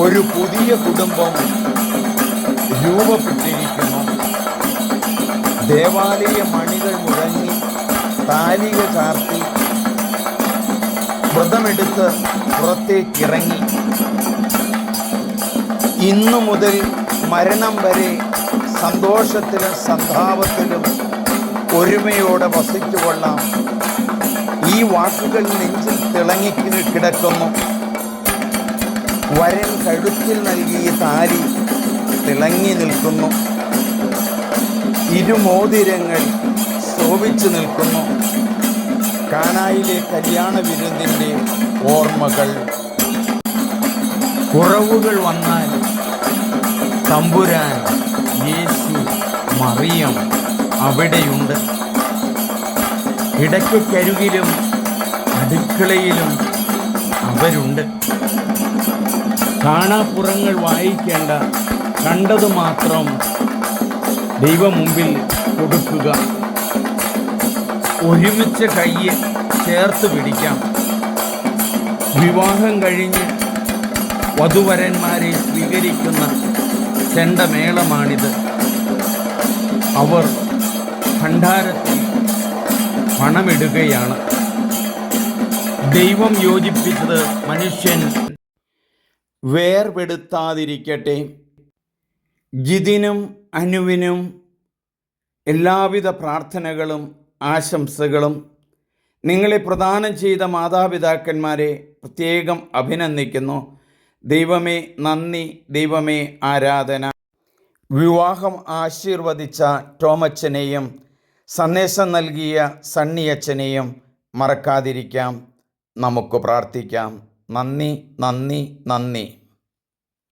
ഒരു പുതിയ കുടുംബം രൂപപ്പെട്ടിരിക്കുന്നു. ദേവാലയ മണികൾ മുഴങ്ങി താലിക ചാർത്തി വ്രതമെടുത്ത് പുറത്തേക്കിറങ്ങി. ഇന്നു മുതൽ മരണം വരെ സന്തോഷത്തിലും സന്താപത്തിലും ഒരുമയോടെ വസിച്ചുകൊള്ളാം. ഈ വാക്കുകൾ നെഞ്ചിൽ തിളങ്ങി കിടക്കുന്നു. വരൻ കഴുത്തിൽ നൽകിയ താലി തിളങ്ങി നിൽക്കുന്നു. ഇരുമോതിരങ്ങൾ ശോഭിച്ചു നിൽക്കുന്നു. കാനായിലെ കല്യാണ വിരുന്നിന്റെ ഓർമ്മകൾ. കുറവുകൾ വന്നാൽ തമ്പുരാൻ യേശു മറിയം അവിടെയുണ്ട്. ഇടയ്ക്കരുകിലും അടുക്കളയിലും അവരുണ്ട്. കാണാപ്പുറങ്ങൾ വായിക്കേണ്ട കണ്ടത് മാത്രം ദൈവം മുമ്പിൽ കൊടുക്കുക. ഒരുമിച്ച് കയ്യെ ചേർത്ത് പിടിക്കാം. വിവാഹം കഴിഞ്ഞ് വധുവരന്മാരെ സ്വീകരിക്കുന്ന ചെണ്ടമേളമാണിത്. അവർ ഭണ്ഡാരത്തിൽ പണമിടുകയാണ്. ദൈവം യോജിപ്പിച്ചത് മനുഷ്യൻ വേർപെടുത്താതിരിക്കട്ടെ. ജിതിനും അനുവിനും എല്ലാവിധ പ്രാർത്ഥനകളും ആശംസകളും നിങ്ങളെ പ്രദാനം ചെയ്ത മാതാപിതാക്കന്മാരെ പ്രത്യേകം അഭിനന്ദിക്കുന്നു. ദൈവമേ നന്ദി ദൈവമേ ആരാധന. വിവാഹം ആശീർവദിച്ച ടോമച്ചനെയും സന്ദേശം നൽകിയ സണ്ണിയച്ചനെയും മറക്കാതിരിക്കാം. നമുക്ക് പ്രാർത്ഥിക്കാം. നന്ദി നന്ദി നന്ദി.